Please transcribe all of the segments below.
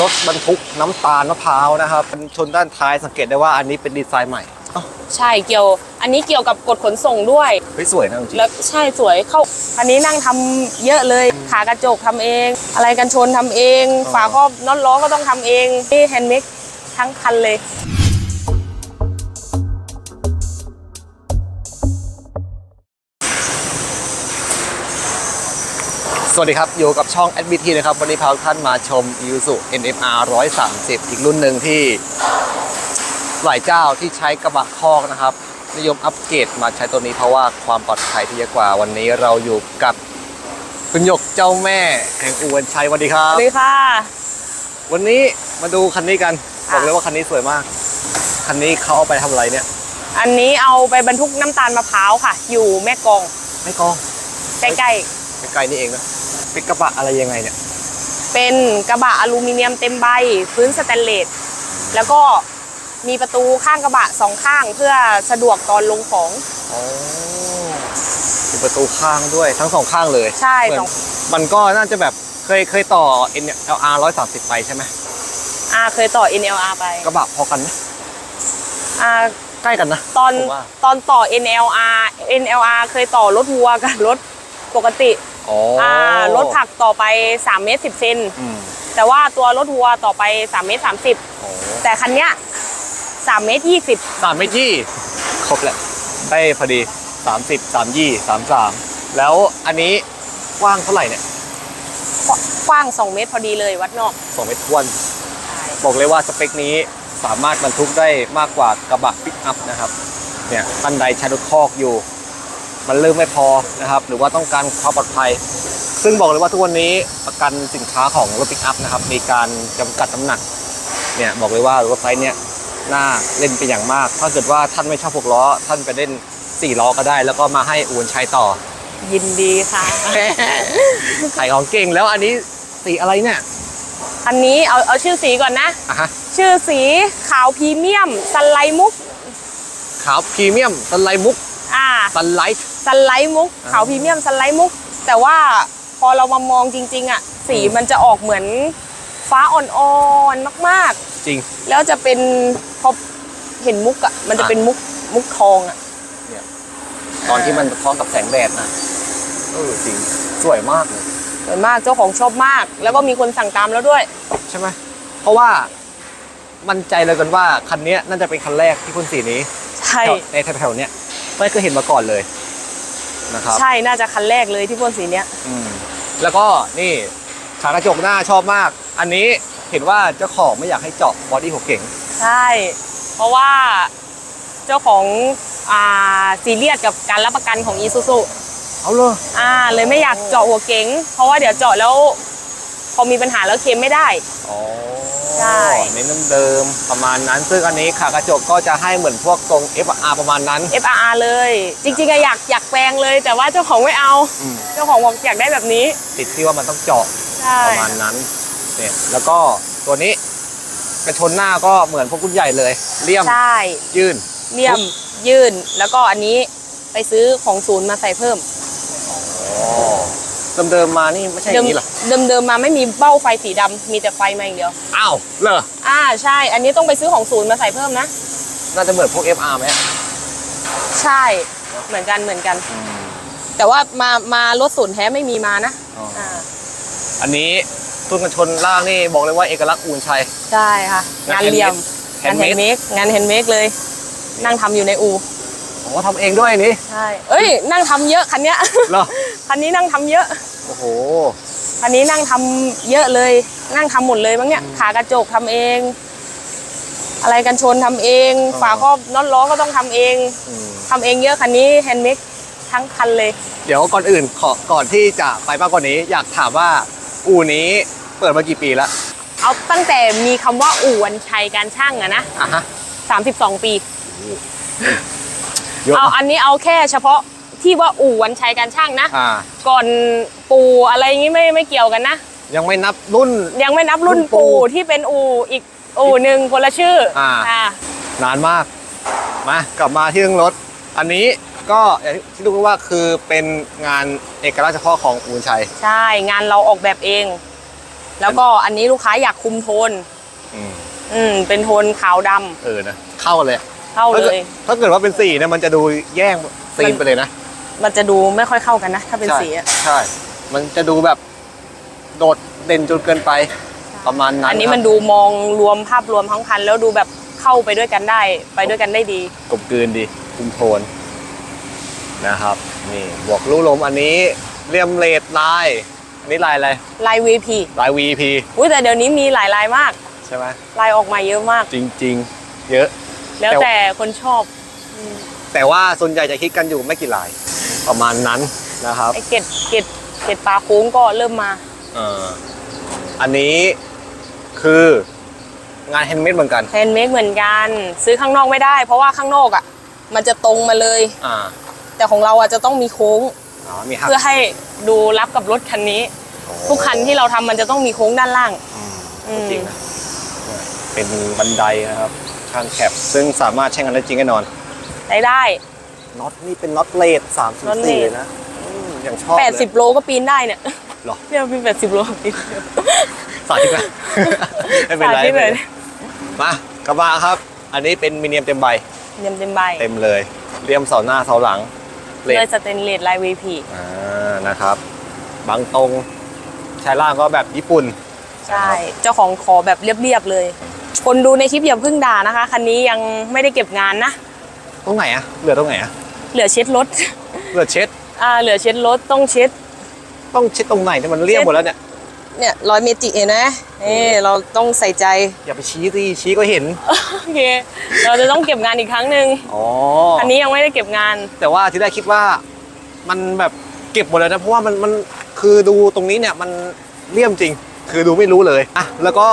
รถบรรทุกน้ำตาลมะพร้าวนะครับชนด้านท้ายสังเกตได้ว่าอันนี้เป็นดีไซน์ใหม่อ้าวใช่เกี่ยว อันนี้เกี่ยวกับกฎขนส่งด้วย เฮ้ยสวยนะจริงแล้วใช่สวยเข้า อันนี้นั่งทำเยอะเลย ขากระจกทำเอง อะไรกันชนทำเอง ฝาครอบน็อตล้อก็ต้องทำเอง นี่แฮนด์เมดทั้งคันเลย สวัสดีครับ อยู่กับช่อง SBT นะครับ วันนี้พาทุกท่านมาชม Isuzu NMR 130 อีกรุ่นหนึ่งที่หลายเจ้าที่ใช้กระบะคอกนะครับ นิยมอัปเกรดมาใช้ตัวนี้เพราะว่าความปลอดภัยที่เยอะกว่าวันนี้เราอยู่กับคุณหยกเจ้าแม่แห่งอวนชัยสวัสดีครัสบ วัสดีค่ะ วันนี้มาดูคันนี้กันค่ะบอกเลยว่าคันนี้สวยมาก คันนี้เขาเอาไปทำอะไรเนี่ยอันนี้เอาไปบรรทุกน้ำตาลมะพร้าวค่ะ อยู่แม่กลองไม่กองใกล้ไกลๆนี่เองนะ เป็นกระบะอะไรยังไงเนี่ยๆเป็นกระบะอลูมิเนียมเต็มใบ พื้นสแตนเลสแล้วก็มีประตูข้างกระบะสองข้างเพื่อสะดวกตอนลงของอ๋อมีประตูข้างด้วยทั้งสองข้างเลยใช่เหมือนสองมันก็น่าจะแบบเคยเคยต่อ NLR 130 ไปใช่ไหมอ่าเคยต่อ NLR ไปกระบะพอกันไหมอ่าใกล้กันนะตอนผมว่าตอนต่อ NLR NLR เคยต่อรถวัวกับรถปกติ อ๋ออ่ารถผักต่อไป3เมตร10เซนอืมแต่ว่าตัวรถวัวต่อไป3เมตรอ๋อ30 แต่คันเนี้ย3เมตร20 สามเมตรยี่ครบแหละได้พอดีสามสิบสามยี่สามสามแล้วอันนี้กว้างเท่าไหร่เนี่ยกว้าง 2 เมตรพอดีเลยวัดนอกสองเมตรทวน บอกเลยว่าสเปคนี้สามารถบรรทุกได้มากกว่ากระบะปิกอัพนะครับ เนี่ยท่านใดใช้รถคอกอยู่ มันเริ่มไม่พอนะครับ หรือว่าต้องการความปลอดภัย ซึ่งบอกเลยว่าทุกวันนี้ประกันสินค้าของรถปิกอัพนะครับ มีการจำกัดน้ำหนัก เนี่ยบอกเลยว่ารถไฟเนี่ยน่าเล่นเป็นอย่างมาก ถ้าเกิดว่าท่านไม่ชอบหกล้อ ท่านไปเล่นสี่ล้อก็ได้ แล้วก็มาให้อวนใช้ต่อ ยินดีค่ะ ขายของเก่งแล้วอันนี้สีอะไรเนี่ย อันนี้เอาเอาชื่อสีก่อนนะอะฮะ ชื่อสีขาวพรีเมียมสไลด์มุกขาวพรีเมียมสไลด์มุกอ่า สไลท์ สไลด์มุกอ่าขาวพรีเมียมสไลด์มุก แต่ว่าพอเรามามองจริง ๆอะสีอืมมันจะออกเหมือนฟ้าอ่อนๆมากจริง ๆ แล้วจะเป็นพอเห็นมุกอะมันจะอะเป็นมุกมุกทองอะ ตอนที่มันพร้อมกับแสงแดดนะเออจริงสวยมากเลยสวยมากเจ้าของชอบมาก แล้วก็มีคนสั่งตามแล้วด้วย ใช่ไหมเพราะว่ามั่นใจเลยกันว่าคันนี้น่าจะเป็นคันแรกที่พ่นสีนี้ใช่ แถวในแถวๆเนี้ยไม่เคยเห็นมาก่อนเลย นะครับใช่น่าจะคันแรกเลยที่พ่นสีเนี้ยอืมแล้วก็นี่ขากระจกหน้าชอบมาก อันนี้เห็นว่าเจ้าของไม่อยากให้เจาะบอดี้หัวเก๋งใช่ เพราะว่าเจ้าของอ่าซีเรียสกับการรับประกันของอีซูซูเอาเลยอ่าเลยไม่อยากเจาะหัวเก๋งเพราะว่าเดี๋ยวเจาะแล้ว พอมีปัญหาแล้วเคลมไม่ได้อ๋อ ใช่ เน้นเดิมๆประมาณนั้น ซึ่งอันนี้ขากระจกก็จะให้เหมือนพวกทรง FR ประมาณนั้น FRR เลย จริงๆอะอยากอยากแปลงเลย แต่ว่าเจ้าของไม่เอา อืม เจ้าของบอกอยากได้แบบนี้ ติดที่ว่ามันต้องเจาะใช่ ประมาณนั้นเนี่ยแล้วก็ตัวนี้กระชนหน้าก็เหมือนพวกรุ่นใหญ่เลยเลี่ยมใช่ยื่น เลี่ยมยื่นแล้วก็อันนี้ไปซื้อของศูนย์มาใส่เพิ่มอ๋อเดิมๆมานี่ไม่ใช่อเดิย่ามงนี้เหรอ เดิมเดิมมาไม่มีเบ้าไฟสีดำมีแต่ไฟมาอย่างเดียว อ้าวเหรออ่าใช่ อันนี้ต้องไปซื้อของศูนย์มาใส่เพิ่มนะ น่าจะเหมือนพวก FR ไหมใช่เหมือนกันเหมือนกัน แต่ว่ามามารถศูนย์แท้ไม่มีมานะอ๋ออ่าอันนี้ตุ้นกันชนล่างนี่บอกเลยว่าเอกลักษณ์อูนชัย ใช่ค่ะ งานเหลี่ยมแฮงานนด์แฮเมนดด์เมดงานแฮนด์เมดเลย นั่งทำอยู่ในอูผมว่าทำเองด้วยอันนี้ใช่เอ้ย นั่งทำเยอะคันเนี้ย เหรอคันนี้นั่งทำเยอะ โอ้โห คันนี้นั่งทำเยอะเลย นั่งทำหมดเลยบ้างเนี่ยขากระจกทำเอง อะไรกันชนทำเองอ๋อฝาครอบน็อตล้อก็ต้องทำเองอืมทำเองเยอะคันนี้แฮนด์เมดทั้งคันเลย เดี๋ยวก่อนอื่นขอก่อนที่จะไปมากกว่านี้ อยากถามว่าอู่นี้เปิดมากี่ปีแล้วเอาตั้งแต่มีคำว่าอู่วันชัยการช่างอะนะอะฮะ32ปีเยอะเอามากอันนี้เอาแค่เฉพาะ ที่ว่าอู่วันชัยการช่างนะ อ่า ก่อนปูอะไรอย่างงี้ไม่ไม่เกี่ยวกันนะ ยังไม่นับรุ่น ยังไม่นับรุ่นรุ่นปูปูที่เป็นอู่อีกอู่หนึ่งคนละชื่ออา อ่านานมาก มากลับมาที่เรื่องรถ อันนี้ก็อย่างที่รู้ว่าคือเป็นงานเอกลักษณ์เฉพาะของอูนชัย ใช่งานเราออกแบบเอง แล้วก็อันนี้ลูกค้าอยากคุมโทน อืม อืม เป็นโทนขาวดำเออนะ เข้าเลยเข้าถ้าเลเกิดย ถ้าเกิดว่าเป็นสีเนี่ยมันจะดูแย่งซีนไปเลยนะ มันจะดูไม่ค่อยเข้ากันนะ ถ้าเป็นสีอะใช่ มันจะดูแบบโดดเด่นจนเกินไปประมาณนั้นอันนี้ครับมันดูมองรวมภาพรวมทั้งคัน แล้วดูแบบเข้าไปด้วยกันได้ ไปด้วยกันได้ดี กลมกลืนดีคุมโทนนะครับ นี่บวกลูกลมอันนี้เรียมเลดลายอันนี้ลายอะไรลาย VP ลาย VP อุ้ยแต่เดี๋ยวนี้มีหลายลายมาก ใช่ไหมลายออกมาเยอะมาก จริง ๆ เยอะ แล้วแต่แต่คนชอบ แต่ว่าส่วนใหญ่จะคิดกันอยู่ไม่กี่ลาย ประมาณนั้นนะครับไอเกตเกตเกตปลาโค้งก็เริ่มมาเอ่ออันนี้คืองานแฮนด์เมดเหมือนกันแฮนด์เมดเหมือนกัน ซื้อข้างนอกไม่ได้ เพราะว่าข้างนอกอะ มันจะตรงมาเลย อ่าแต่ของเราอะจะต้องมีโค้งอ๋อมีหักเพื่อให้ดูรับกับรถคันนี้ ทุกคันที่เราทำมันจะต้องมีโค้งด้านล่างอืมอืมจริงนะเนี่ยเป็นบันไดนะครับข้างแคบซึ่งสามารถใช้งานได้จริงแน่นอน ได้ได้ น็อตนี่เป็นน็อตเลดสามสิบน็อตเลสี่ดเลยนะอืมอย่างชอบเลย80 โลก็ปีนได้เนี่ยหรอเนี่ยปีน80 โลปีน สาธิตไหม ไม่เป็นไรสาธิตเลย มากระบะครับ อันนี้เป็นมิเนียมเต็มใบ เต็มเต็มใบเต็มเลยเรียมเสาหน้าเสาหลังเลเลยดสเตนเลสลาย VP อ่า นะครับ บางตรงชายล่างก็แบบญี่ปุ่น ใช่ เจ้าของขอแบบเรียบๆเลย คนดูในคลิปอย่าเพิ่งด่านะคะ คันนี้ยังไม่ได้เก็บงานนะ ตรงไหนอะเหลือตรงไหนอะ เหลือเช็ดรถ เหลือเช็ด อ่า เหลือเช็ดรถต้องเช็ด ต้องเช็ดตรงไหนเนี่ยมันเรียบหมดแล้วเนี่ย เนี่ยรอยเมจิเห็นไหมนี่เราต้องใส่ใจ อย่าไปชี้สิชี้ก็เห็น โอเค เราจะต้องเก็บงานอีกครั้งหนึ่งอ๋ออันนี้ยังไม่ได้เก็บงาน แต่ว่าที่ได้คิดว่า มันแบบเก็บหมดเลยนะ เพราะว่ามันมันคือดูตรงนี้เนี่ยมันเลี่ยมจริง คือดูไม่รู้เลยอะแล้วก็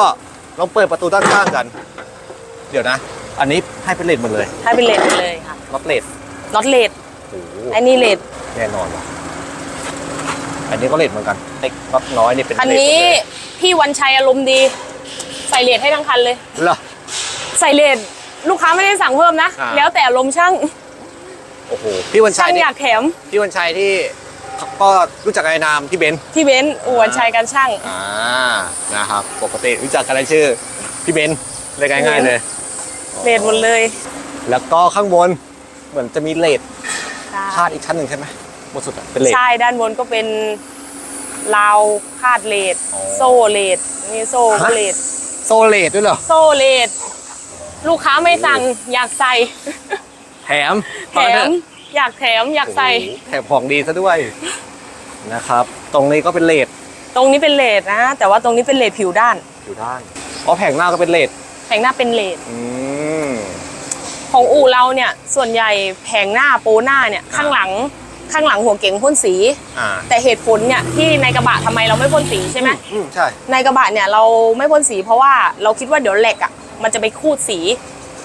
ลองเปิดประตูด้านข้างกัน เดี๋ยวนะ อันนี้ให้เป็นเลดหมดเลย ให้เป็นเลดไปเลยค่ะ ล็อตเลด น็อตเลดโอ้โหไอ้นี่เลดแน่นอนว่ะอันนี้ก็เลดเหมือนกันเล็กล็อตน้อยนี่เป็นคันเลดหมดนี้เลยพี่วันชัยอารมณ์ดี ใส่เลดให้ทั้งคันเลย เหรอ ใส่เลดลูกค้าไม่ได้สั่งเพิ่มนะ อ่า แล้วแต่อารมณ์ช่างโอ้โหพี่วันชัช่ายงนี่อยากแถมพี่วันชัยที่ก็รู้จักในนามพี่เบนซ์พี่เบนซ์อู่วันชัยกันช่าง อ่านะครับปกติรู้จักกันในชื่อพี่เบนซ์เรียกง่ายๆเลยเลดหมดเลย แล้วก็ข้างบน เหมือนจะมีเลดใช่คาดอีกชั้นหนึ่งใช่ไหมบนสุดอะเป็นเลด ใช่ด้านบนก็เป็นราวคาดเลดอ๋อ โซ่เลดนี่โซ่ก็ฮะเลดโซเลดด้วยเหรอ โซ่เลดลูกค้าไม่สั่งอยากใส่แถมแถมอยากแถมอยากใส่ โอ้โหแถมของดีซะด้วย นะครับ ตรงนี้ก็เป็นเลดตรงนี้เป็นเลดนะ แต่ว่าตรงนี้เป็นเลดผิวด้าน อยู่ด้านอ๋อแผงหน้าก็เป็นเลดแผงหน้าเป็นเลดอืม ของอู่เราเนี่ยส่วนใหญ่แผงหน้าโปหน้าเนี่ยข้างหลังข้างหลังหัวเก๋งพ่นสี อ่า แต่เหตุผลเนี่ยที่ในกระบะทำไมเราไม่พ่นสีใช่ไหมอืมใช่ ในกระบะเนี่ยเราไม่พ่นสีเพราะว่าเราคิดว่าเดี๋ยวเหล็กอะมันจะไปคูดสี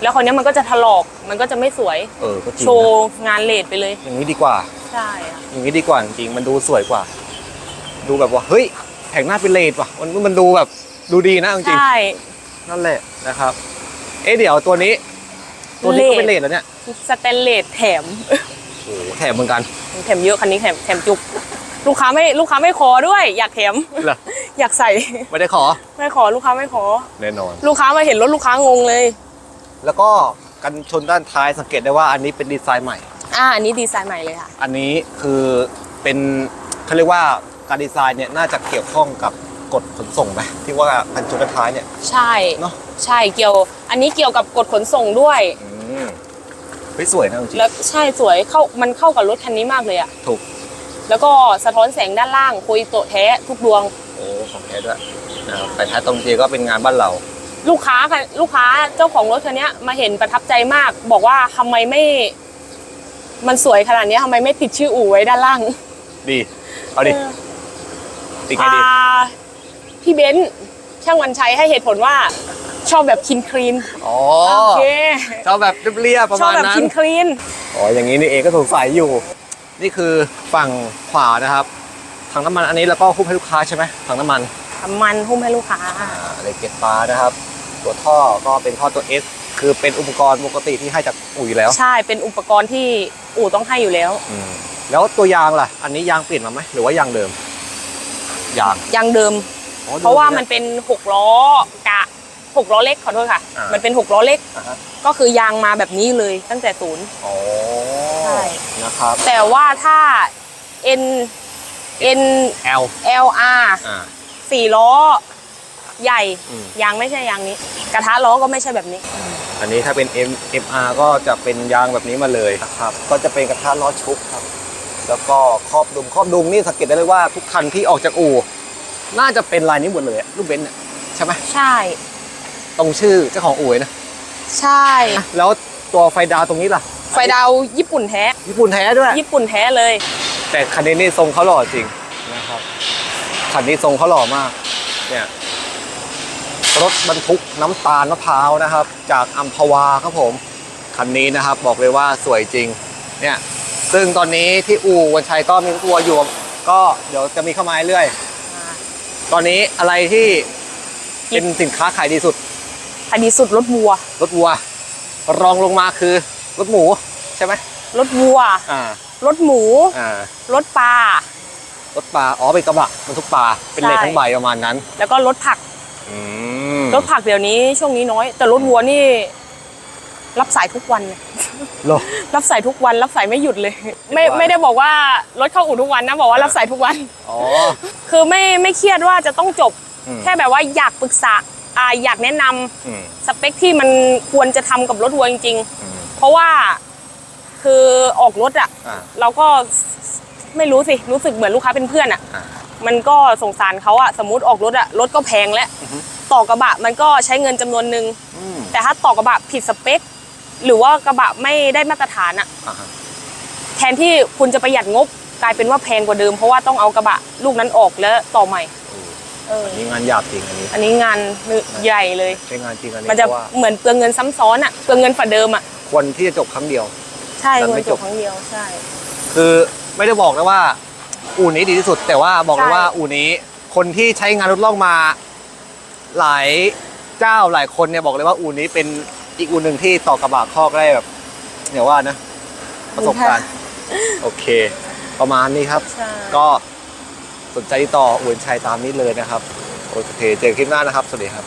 แล้วคนนี้ยมันก็จะถลอกมันก็จะไม่สวย เออ ก็จริงโชนะว์งานเลดไปเลยอย่างนี้ดีกว่า ใช่อะอย่างนี้ดีกว่าจริงๆมันดูสวยกว่า ดูแบบว่า เฮ้ยแผงหน้าเป็นเลดว่ะ มันมันดูแบบ ดูดีนะจริงๆใช่นั่นแหละนะครับ เอ๊ะเดี๋ยวตัวนี้ ตัวนี้ก็เป็นเลเลดทแล้วเนี่ยสแตนเลสแถมโอ้โหแถมเหมือนกัน แถมเยอะคันนี้แถมแถมจุก ลูกค้าไม่ลูกค้าไม่ขอด้วย อยากแถมเหรอ อยากใส่ไม่ได้ขอไม่ขอลูกค้าไม่ขอ แน่นอน ลูกค้ามาเห็นรถลูกค้างงเลย แล้วก็กันชนด้านท้ายสังเกตได้ว่าอันนี้เป็นดีไซน์ใหม่ อ่าอันนี้ดีไซน์ใหม่เลยค่ะ อันนี้คือเป็นเขาเรียกว่าการดีไซน์เนี่ยน่าจะเกี่ยวข้องกับกฎขนส่งไหมที่ว่ากันชนด้านท้ายเนี่ย ใช่เนอะ ใช่เกี่ยว อันนี้เกี่ยวกับกฎขนส่งด้วย อื มเฮ้ยสวยนะจริง แล้วใช่สวยเข้ามันเข้ากับรถคันนี้มากเลยอะๆถูก แล้วก็สะท้อนแสงด้านล่างโคยโตะแท้ทุกดวง โอ้ของแท้ด้วยนะครับแต่ท้ายตรงทีก็เป็นงานบ้านเรา ลูกค้าค่ะลูกค้าเจ้าของรถคันนี้มาเห็นประทับใจมาก บอกว่าทำไมไม่ มันสวยขนาดนี้ทำไมไม่ติดชื่ออู่ไว้ด้านล่างดีเอาดิเออติดไงดี อ่าพี่เบนซ์ช่างวันชัยให้เหตุผลว่า ชอบแบบคินคลีนอ๋อโอเคชอบแบบเรียบๆประชอบมาณแบบนั้คินนคลีนอ๋ออย่างนี้นี่เองก็สงสัยอยู่ นี่คือฝั่งขวานะครับถังน้ำมันอันนี้แล้วก็หุ้มให้ลูกค้าใช่ไหมถังน้ำมันมันหุ้มให้ลูกค้าอ่าเลเกตฟ้านะครับ ตัวท่อก็เป็นท่อตัว S คือเป็นอุปกรณ์ปกติที่ให้จากอุ๋ยแล้วใช่เป็นอุปกรณ์ที่อู่ต้องให้อยู่แล้ว อืมแล้วตัวยางล่ะ อันนี้ยางเปลี่ยนมาไหมหรือว่ายางเดิมยางยางเดิม อ๋อดูเพราะว่าเนี่ยมันเป็นหกล้อกะ หกล้อเล็กขอโทษค่ะ อ่ามั มันเป็นหกล้อเล็ก อ่าฮะก็คือยางมาแบบนี้เลยตั้งแต่ศูนย์ อ๋อใช่ นะครับ แต่ว่าถ้า N N L L R อ่า สี่ล้อ ใหญ่อืม ยางไม่ใช่ยางนี้ กระทะล้อก็ไม่ใช่แบบนี้ อันนี้ถ้าเป็น M M R ก็จะเป็นยางแบบนี้มาเลยนะครับ ก็จะเป็นกระทะล้อชุบครับ แล้วก็ครอบดุมครอบดุมนี่สังเกตได้เลยว่าทุกคันที่ออกจากอู่น่าจะเป็นลายนี้หมดเลยอะรูปเบนซ์เนี่ยใช่ไหมใช่ ตรงชื่อเจ้าของอู่เลยนะใช่ แล้วตัวไฟดาวตรงนี้ล่ะ ไฟดาวญี่ปุ่นแท้ ญี่ปุ่นแท้ด้วย ญี่ปุ่นแท้เลย แต่คันนี้นี่ทรงเขาหล่อจริงนะครับคันนี้ทรงเขาหล่อมาก เนี่ยรถบรรทุกน้ำตาลมะพร้าวนะครับ จากอัมพวาครับผมคันนี้นะครับบอกเลยว่าสวยจริง เนี่ยซึ่งตอนนี้ที่อู่วันชัยก็มีตัวอยู่ ก็เดี๋ยวจะมีเข้ามาเรื่อยๆตอนนี้อะไรที่เป็นสินค้าขายดีสุด อันนี้สุดรถวัว รถวัว รองลงมาคือรถหมูใช่ไหมรถวัว อ่ารถหมู อ่ารถปลา รถปลา อ๋อ เป็นกระบะบรรทุกปลา เป็นเลนใช่ทั้งใบประมาณนั้น แล้วก็รถผักอืมรถผักเดี๋ยวนี้ช่วงนี้น้อย แต่รถวัวนี่ รับสายทุกวันเลยโลรับสายทุกวัน รับสายไม่หยุดเลย ไม่ว่าไม่ได้บอกว่ารถเข้าอู่ทุกวันนะ บอกว่ารับสายทุกวัน อ๋อ คือไม่ไม่เครียดว่าจะต้องจบอืมแค่แบบว่าอยากปรึกษา อ่าอยากแนะนำอืมสเปคที่มันควรจะทำกับรถวัวจริง อืมๆ เพราะว่าคือออกรถอะอ่าเราก็ไม่รู้สิรู้สึกเหมือนลูกค้าเป็นเพื่อนอะ อ่า มันก็สงสารเขาอะสมมติออกรถอะรถก็แพงแล้ว อือฮึ ต่อกระบะมันก็ใช้เงินจำนวนหนึ่งอืมแต่ถ้าต่อกระบะผิดสเปค หรือว่ากระบะไม่ได้มาตรฐานอะอ่าฮะแทนที่คุณจะประหยัดงบกลายเป็นว่าแพงกว่าเดิม เพราะว่าต้องเอากระบะลูกนั้นออกแล้วต่อใหม่ เอออันนี้งานหยาบจริงอันนี้ อันนี้งานใหญ่เลย ใช้งานจริงอันนี้มันจะเพราะว่าเหมือนเปลืองเงินซ้ำซ้อนอะเปลืองเงินฝ่าเดิมอะควรที่จะจบครั้งเดียว ใช่แต่ไม่เงินจจบบ ครั้งเดียวใช่ คือไม่ได้บอกนะว่า อู่นี้ดีที่สุด แต่ว่าบอกเลยใช่ว่าอู่นี้ คนที่ใช้งานรถล่องมา หลายเจ้าหลายคนเนี่ยบอกเลยว่าอู่นี้เป็นอีกอู่หนึ่งที่ต่อกระบะคอกได้แบบเนี่ยว่านะ ประสบการณ์ โอเค ประมาณนี้ครับ ใช่ ก็ สนใจติดต่ออวนชัยตามนี้เลยนะครับ โอเค เจอกันคลิปหน้านะครับ สวัสดีครับ